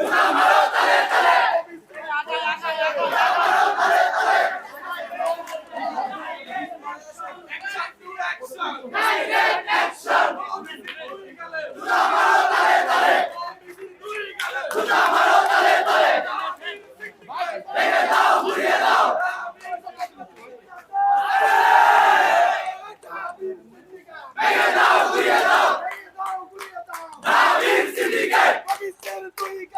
Musa Marota Letalé!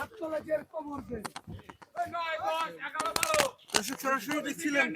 ছাত্রলীগের কবর দেয় সরাসরি দেখছিলেন